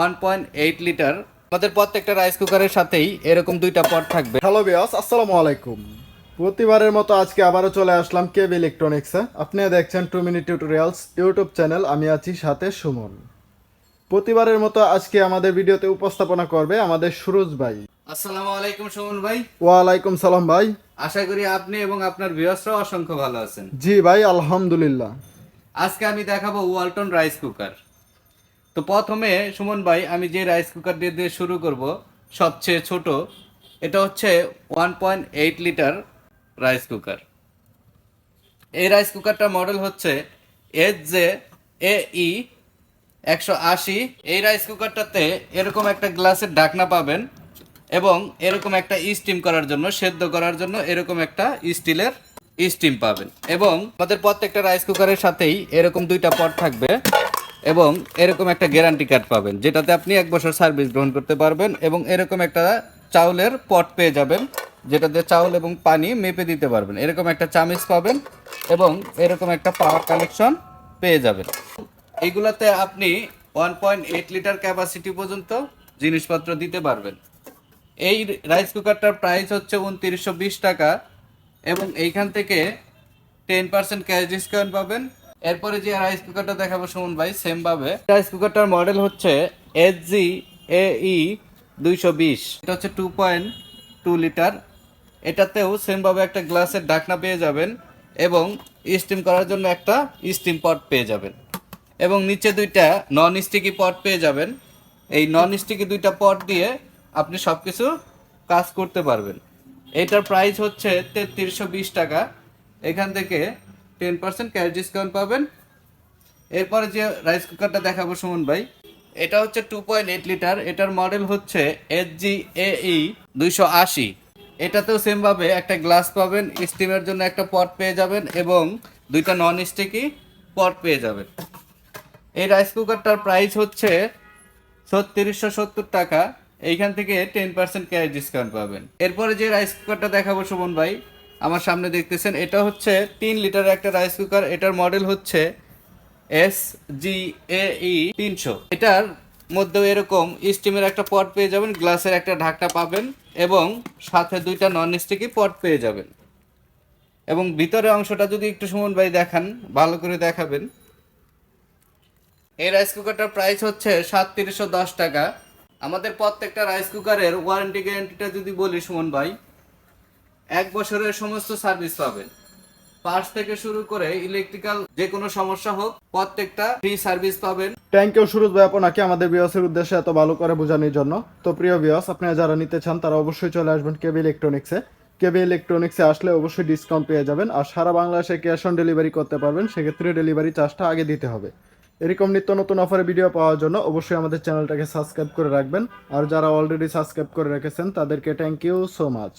One point eight litre আমাদের প্রত্যেকটা rice কুকারের সাথেই এরকম দুইটা পট থাকবে। হ্যালো বিয়াস আসসালামু আলাইকুম। প্রতিবারের মতো আজকে আবারও চলে আসলাম কেব ইলেকট্রনিক্সে আপনি দেখছেন two minute tutorials YouTube channel আমি আছি সাথে সুমন। প্রতিবারের মতো আজকে আমাদের ভিডিওতে উপস্থাপনা করবে আমাদের সুরজ ভাই। আসসালামু আলাইকুম সুমন ভাই। ওয়ালাইকুম সালাম ভাই। আশা করি আপনি এবং আপনার ভিউয়ার্সরাও অসংখ্য ভালো আছেন। জি ভাই আলহামদুলিল্লাহ। আজকে আমি দেখাবো ওয়ালটন রাইস কুকার তো প্রথমে সুমন ভাই, আমি যে রাইস কুকার দিয়ে দিয়ে শুরু করব, সবচেয়ে ছোট, এটা হচ্ছে one point eight litre rice cooker এই রাইস কুকারটার মডেল হচ্ছে এইচ জে এ ই একশো আশি। এই রাইস কুকারটাতে এরকম একটা গ্লাসের ঢাকনা পাবেন এবং এরকম একটা স্টিম করার জন্য, সেদ্ধ করার জন্য এরকম একটা স্টিলের স্টিম পাবেন। এবং আমাদের প্রত্যেকটা রাইস কুকারের সাথেই এরকম দুইটা পট থাকবে। এবং এরকম একটা গ্যারান্টি কার্ড পাবেন, যেটাতে আপনি এক বছর সার্ভিস গ্রহণ করতে পারবেন এবং এরকম একটা চাউলের পট পেয়ে যাবেন যেটাতে চাউল এবং পানি মেপে দিতে পারবেন। এরকম একটা চামিচ পাবেন এবং এরকম একটা পাওয়ার কানেকশন পেয়ে যাবেন। এইগুলাতে আপনি one point eight litre capacity পর্যন্ত জিনিসপত্র দিতে পারবেন। এই রাইস কুকারটার প্রাইস হচ্ছে উনত্রিশশো টাকা এবং এইখান থেকে টেন পার্সেন্ট ক্যাশ ডিসকাউন্ট পাবেন। এরপরে যে রাইস কুকারটা দেখাবো সুমন ভাই সেম ভাবে। রাইস কুকারটার মডেল হচ্ছে এইচ জি এ ই দুইশো বিশ। এটা হচ্ছে টু পয়েন্ট টু লিটার এটাতেও সেমভাবে একটা গ্লাসের ঢাকনা পেয়ে যাবেন এবং স্টিম করার জন্য একটা স্টিম পট পেয়ে যাবেন। এবং নিচে দুইটা নন স্টিকি পট পেয়ে যাবেন। এই নন স্টিকি দুইটা পট দিয়ে আপনি সব কিছু কাজ করতে পারবেন। এটার প্রাইস হচ্ছে তেত্রিশশো বিশ টাকা। এখান থেকে টেন পার্সেন্ট ক্যাশ ডিসকাউন্ট পাবেন। এরপরে যে রাইস কুকারটা দেখাবো সুমন ভাই, এটা হচ্ছে টু পয়েন্ট এইট লিটার এটার মডেল হচ্ছে এইচ জি এ ই দুইশো আশি। এটাতেও সেমভাবে একটা গ্লাস পাবেন স্টিমের জন্য একটা পট পেয়ে যাবেন এবং দুইটা নন স্টিকি পট পেয়ে যাবেন। এই রাইস কুকারটার প্রাইস হচ্ছে ছত্রিশশো সত্তর টাকা, এইখান থেকে টেন পার্সেন্ট ক্যাশ ডিসকাউন্ট পাবেন। এরপরে যে রাইস কুকারটা দেখাবো সুমন ভাই আমার সামনে দেখতেছেন, এটা হচ্ছে তিন লিটার একটা রাইস কুকার এটার মডেল হচ্ছে এস জি ই তিনশো। এটার মধ্যেও এরকম স্টিমের একটা পট পেয়ে যাবেন গ্লাসের একটা ঢাকনা পাবেন এবং সাথে দুইটা নন স্টিকি পট পেয়ে যাবেন। এবং ভিতরের অংশটা যদি একটু সুমন ভাই দেখান, ভালো করে দেখাবেন। এই রাইস কুকারটার প্রাইস হচ্ছে সাতত্রিশশো দশ টাকা। আমাদের প্রত্যেকটা রাইস কুকারের ওয়ারেন্টি গ্যারেন্টিটা যদি বলি সুমন ভাই এক বছরের সমস্ত সার্ভিস পাবেন। পার্টস থেকে শুরু করে ইলেকট্রিক্যাল যে কোনো সমস্যা হোক, প্রত্যেকটা ফ্রি সার্ভিস পাবেন। থ্যাংক ইউ সুরজ আপনাকে আমাদের বিয়াসের উদ্দেশ্যে এত ভালো করে বোঝানোর জন্য? তো প্রিয় বিয়াস আপনারা যারা নিতে চান, তারা অবশ্যই চলে আসবেন কেবি ইলেকট্রনিক্সে কেবি ইলেকট্রনিক্সে আসলে অবশ্যই ডিসকাউন্ট পেয়ে যাবেন আর সারা বাংলাদেশে ক্যাশ অন ডেলিভারি করতে পারবেন। সেক্ষেত্রে ডেলিভারি চার্জটা আগে দিতে হবে। এরকম নিত্য নতুন অফারে ভিডিও পাওয়ার জন্য অবশ্যই আমাদের চ্যানেলটাকে সাবস্ক্রাইব করে রাখবেন। আর যারা অলরেডি সাবস্ক্রাইব করে রেখেছেন, তাদেরকে থ্যাংক ইউ সো মাচ